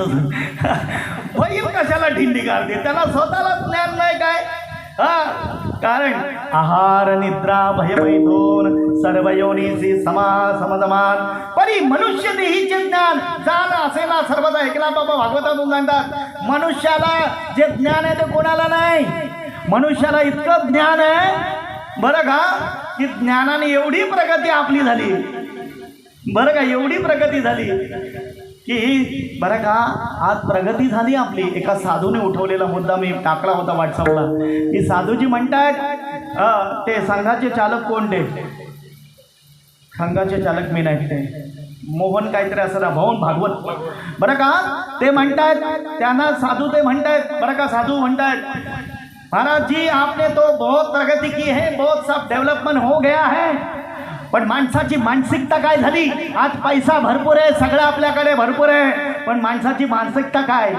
बैल कशाला ढिंडी काढते त्याला स्वतःला ज्ञान नाही काय? हा? कारण आहार निद्रा भय मैथून सर्व योनीचे समा समजमान परी मनुष्य देहीचे ज्ञान जाण असेना सर्वदा ऐकला बाबा भागवतातून सांगतात. मनुष्याला जे ज्ञान आहे ते कोणाला नाही? मनुष्याला इतकं ज्ञान आहे बरं का की ज्ञानाने एवढी प्रगती आपली झाली. बरं का एवढी प्रगती झाली. की बरं का आज प्रगती झाली आपली. एका साधूने उठवलेला मुद्दा मी टाकला होता व्हॉट्सअपला. की साधूजी म्हणतायत ते संघाचे चालक कोण ते? संघाचे चालक मी नाही ते. मोहन काहीतरी असं ना भवन भागवत. बरं का ते म्हणतायत त्यांना साधू ते म्हणतायत. बरं का साधू म्हणतायत महाराज जी आपने तो बहुत प्रगति की है बहुत सब डेवलपमेंट हो गया है. पण माणसाची मानसिकता काय झाली? आज पैसा भरपूर आहे सगळं आपल्याकडे भरपूर आहे. पण माणसाची मानसिकता काय?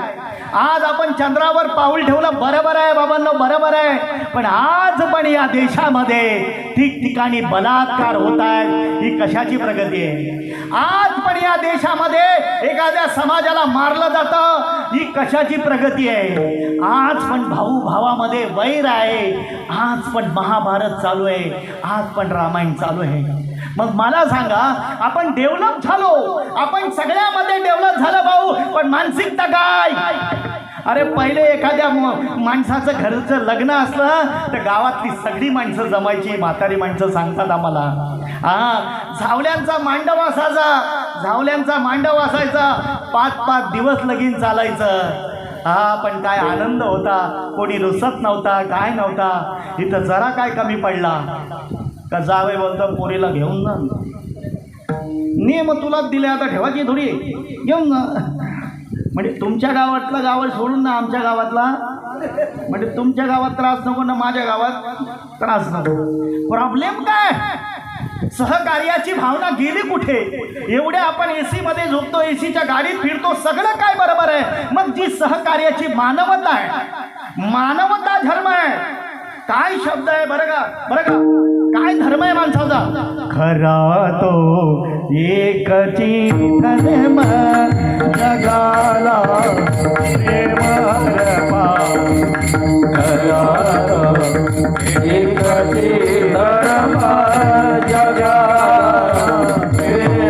आज आपण चंद्रावर पाऊल ठेवलं बरोबर आहे बाबांनो बरोबर आहे. पण आज पण या देशामध्ये ठिकठिकाणी बलात्कार होत आहेत ही कशाची प्रगती आहे? आज पण या देशामध्ये एखाद्या समाजाला मारलं जातं ही कशाची प्रगती आहे? आज पण भाऊ भावामध्ये वैर आहे. आज पण महाभारत चालू आहे. आज पण रामायण चालू आहे. मग मला सांगा आपण डेव्हलप झालो. आपण सगळ्यामध्ये डेव्हलप झालं भाऊ पण मानसिकता काय? अरे पहिले एखाद्या माणसाचं घरचं लग्न असलं तर गावातली सगळी माणसं जमायची म्हातारी माणसं सांगतात आम्हाला. हा झावल्यांचा मांडव असायचा झावल्यांचा मांडव असायचा. पाच पाच दिवस लगीन चालायचं. हा पण काय आनंद होता. कोणी रुसत नव्हता काय नव्हता. इथं जरा काय कमी पडला. का जावे बोलता पोरीला घेऊन ना नियम तुलाच दिले आता ठेवायची थोडी. घेऊन ना म्हणजे तुमच्या गावातला गावात सोडून ना आमच्या गावातला. म्हणजे तुमच्या गावात त्रास नको ना माझ्या गावात त्रास नको. प्रॉब्लेम काय? सहकार्याची भावना गेली कुठे? एवढ्या आपण एसी मध्ये झोपतो एसीच्या गाडीत फिरतो सगळं काय बरोबर आहे? मग जी सहकार्याची मानवता आहे मानवता धर्म आहे काय शब्द आहे बरं का? बरं का? काय धर्म आहे माणसाचा? खरा तो एक धर्म जगाला प्रेम